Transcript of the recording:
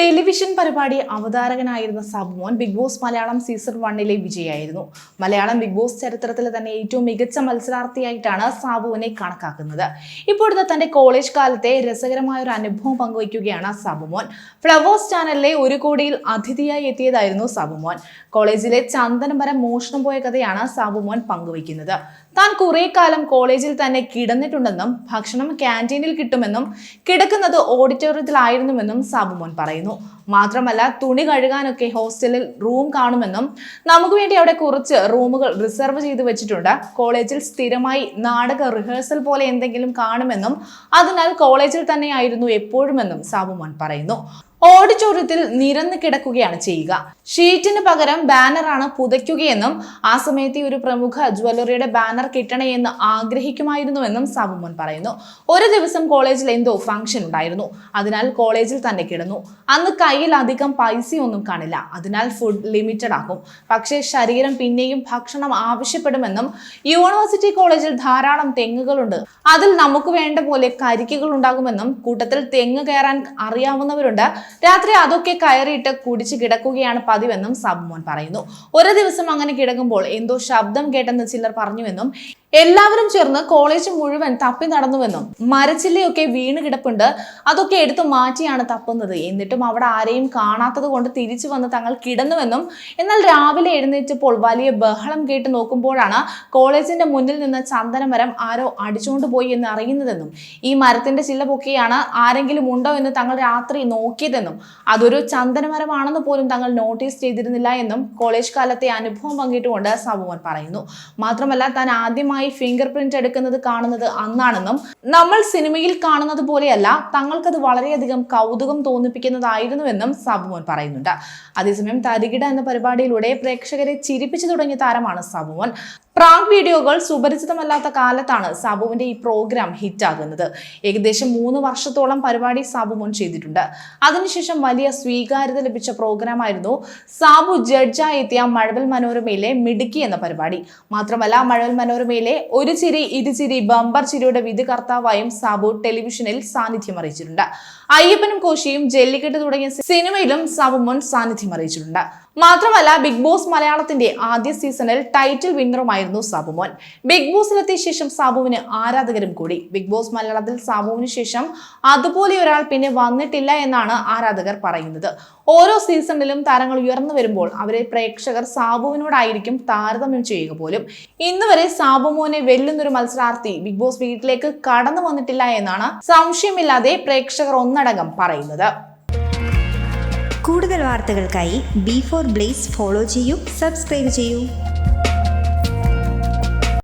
Television പരിപാടി അവതാരകനായിരുന്ന Sabumon big boss Malayalam season വണ്ണിലെ വിജയായിരുന്നു മലയാളം ബിഗ് ബോസ് ചരിത്രത്തിൽ തന്നെ ഏറ്റവും മികച്ച മത്സരാർത്ഥിയായിട്ടാണ് സാബുവിനെ കണക്കാക്കുന്നത്. ഇപ്പോഴത്തെ തന്റെ കോളേജ് കാലത്തെ രസകരമായ ഒരു അനുഭവം പങ്കുവയ്ക്കുകയാണ് സബുമോൻ ഫ്ലവേഴ്സ് ചാനലിലെ ഒരു കോടിയിൽ അതിഥിയായി എത്തിയതായിരുന്നു സബുമോൻ കോളേജിലെ ചന്ദനമരം മോഷണം പോയ കഥയാണ് സാബുമോൻ പങ്കുവയ്ക്കുന്നത്. താൻ കുറെ കാലം കോളേജിൽ തന്നെ കിടന്നിട്ടുണ്ടെന്നും ഭക്ഷണം ക്യാന്റീനിൽ കിട്ടുമെന്നും കിടക്കുന്നത് ഓഡിറ്റോറിയത്തിലായിരുന്നുവെന്നും സാബുമോൻ പറയുന്നു. മാത്രമല്ല തുണി കഴുകാനൊക്കെ ഹോസ്റ്റലിൽ റൂം കാണുമെന്നും നമുക്ക് വേണ്ടി അവിടെ കുറച്ച് റൂമുകൾ റിസർവ് ചെയ്തു വെച്ചിട്ടുണ്ട്. കോളേജിൽ സ്ഥിരമായി നാടക റിഹേഴ്സൽ പോലെ എന്തെങ്കിലും കാണുമെന്നും അതിനാൽ കോളേജിൽ തന്നെയായിരുന്നു എപ്പോഴുമെന്നും സാബുമോൻ പറയുന്നു. ഓഡിറ്റോറിയത്തിൽ നിരന്ന് കിടക്കുകയാണ് ചെയ്യുക. ഷീറ്റിന് പകരം ബാനറാണ് പുതയ്ക്കുകയെന്നും ആ സമയത്ത് ഒരു പ്രമുഖ ജ്വല്ലറിയുടെ ബാനർ കിട്ടണേ എന്ന് ആഗ്രഹിക്കുമായിരുന്നുവെന്നും സാബുമോൻ പറയുന്നു. ഒരു ദിവസം കോളേജിൽ എന്തോ ഫംഗ്ഷൻ ഉണ്ടായിരുന്നു. അതിനാൽ കോളേജിൽ തന്നെ കിടന്നു. അന്ന് കയ്യിൽ അധികം പൈസയൊന്നും കാണില്ല. അതിനാൽ ഫുഡ് ലിമിറ്റഡ് ആകും പക്ഷേ ശരീരം പിന്നെയും ഭക്ഷണം ആവശ്യപ്പെടുമെന്നും യൂണിവേഴ്സിറ്റി കോളേജിൽ ധാരാളം തെങ്ങുകളുണ്ട്. അതിൽ നമുക്ക് വേണ്ട പോലെ കരിക്കുകൾ ഉണ്ടാകുമെന്നും കൂട്ടത്തിൽ തെങ്ങ് കയറാൻ അറിയാവുന്നവരുണ്ട്. രാത്രി അതൊക്കെ കയറിയിട്ട് കുടിച്ച് കിടക്കുകയാണ് പതിവെന്നും സബ്മോൻ പറയുന്നു. ഒരു ദിവസം അങ്ങനെ കിടക്കുമ്പോൾ എന്തോ ശബ്ദം കേട്ടെന്ന് ചിലർ പറഞ്ഞുവെന്നും എല്ലാവരും ചേർന്ന് കോളേജ് മുഴുവൻ തപ്പി നടന്നുവെന്നും മരച്ചില്ലയൊക്കെ വീണ് കിടപ്പുണ്ട്. അതൊക്കെ എടുത്തു മാറ്റിയാണ് തപ്പുന്നത്. എന്നിട്ടും അവിടെ ആരെയും കാണാത്തത് കൊണ്ട് തിരിച്ചു വന്ന് തങ്ങൾ കിടന്നുവെന്നും എന്നാൽ രാവിലെ എഴുന്നേറ്റപ്പോൾ വലിയ ബഹളം കേട്ട് നോക്കുമ്പോഴാണ് കോളേജിന്റെ മുന്നിൽ നിന്ന് ചന്ദനമരം ആരോ അടിച്ചുകൊണ്ട് പോയി എന്ന് അറിയുന്നതെന്നും ഈ മരത്തിന്റെ ചില്ല പൊക്കിയാണ് ആരെങ്കിലും ഉണ്ടോ എന്ന് തങ്ങൾ രാത്രി നോക്കിയതെന്നും അതൊരു ചന്ദനമരമാണെന്ന് പോലും തങ്ങൾ നോട്ടീസ് ചെയ്തിരുന്നില്ല എന്നും കോളേജ് കാലത്തെ അനുഭവം പങ്കിട്ടുകൊണ്ട് സമൂഹം പറയുന്നു. മാത്രമല്ല താൻ ആദ്യമായി ഫിംഗർ പ്രിന്റ് എടുക്കുന്നത് കാണുന്നത് അന്നാണെന്നും നമ്മൾ സിനിമയിൽ കാണുന്നത് പോലെയല്ല തങ്ങൾക്കത് വളരെയധികം കൗതുകം തോന്നിപ്പിക്കുന്നതായിരുന്നുവെന്നും സബുമോൻ പറയുന്നുണ്ട്. അതേസമയം തരികിട എന്ന പരിപാടിയിലൂടെ പ്രേക്ഷകരെ ചിരിപ്പിച്ചു തുടങ്ങിയ താരമാണ് സബുമോൻ. പ്രാങ്ക് വീഡിയോകൾ സുപരിചിതമല്ലാത്ത കാലത്താണ് സാബുവിന്റെ ഈ പ്രോഗ്രാം ഹിറ്റാകുന്നത്. ഏകദേശം മൂന്ന് വർഷത്തോളം പരിപാടി സാബുമോൻ ചെയ്തിട്ടുണ്ട്. അതിനുശേഷം വലിയ സ്വീകാര്യത ലഭിച്ച പ്രോഗ്രാമായിരുന്നു സാബു ജഡ്ജായി എത്തിയ മഴവൽ മനോരമയിലെ മിടുക്കി എന്ന പരിപാടി. മാത്രമല്ല മഴവൽ മനോരമയിലെ ഒരു ചിരി ഇരുചിരി ബമ്പർ ചിരിയുടെ വിധി കർത്താവായും സാബു ടെലിവിഷനിൽ സാന്നിധ്യം അറിയിച്ചിട്ടുണ്ട്. അയ്യപ്പനും കോശിയും ജെല്ലിക്കെട്ട് തുടങ്ങിയ സിനിമയിലും സാബുമോൻ സാന്നിധ്യം അറിയിച്ചിട്ടുണ്ട്. മാത്രമല്ല ബിഗ് ബോസ് മലയാളത്തിന്റെ ആദ്യ സീസണിൽ ടൈറ്റിൽ വിന്നറുമായിരുന്നു സാബുമോൻ. ബിഗ് ബോസിലെത്തിയ ശേഷം സാബുവിന് ആരാധകരും കൂടി. ബിഗ് ബോസ് മലയാളത്തിൽ സാബുവിന് ശേഷം അതുപോലെ ഒരാൾ പിന്നെ വന്നിട്ടില്ല എന്നാണ് ആരാധകർ പറയുന്നത്. ഓരോ സീസണിലും താരങ്ങൾ ഉയർന്നു വരുമ്പോൾ അവരെ പ്രേക്ഷകർ സാബുവിനോടായിരിക്കും താരതമ്യം ചെയ്യുക പോലും. ഇന്ന് വരെ സാബുമോനെ വെല്ലുന്നൊരു മത്സരാർത്ഥി ബിഗ് ബോസ് വീട്ടിലേക്ക് കടന്നു വന്നിട്ടില്ല എന്നാണ് സംശയമില്ലാതെ പ്രേക്ഷകർ ഒന്നടങ്കം പറയുന്നത്. കൂടുതൽ വാർത്തകൾക്കായി ബി ഫോർ ബ്ലേസ് ഫോളോ ചെയ്യൂ സബ്സ്ക്രൈബ് ചെയ്യൂ.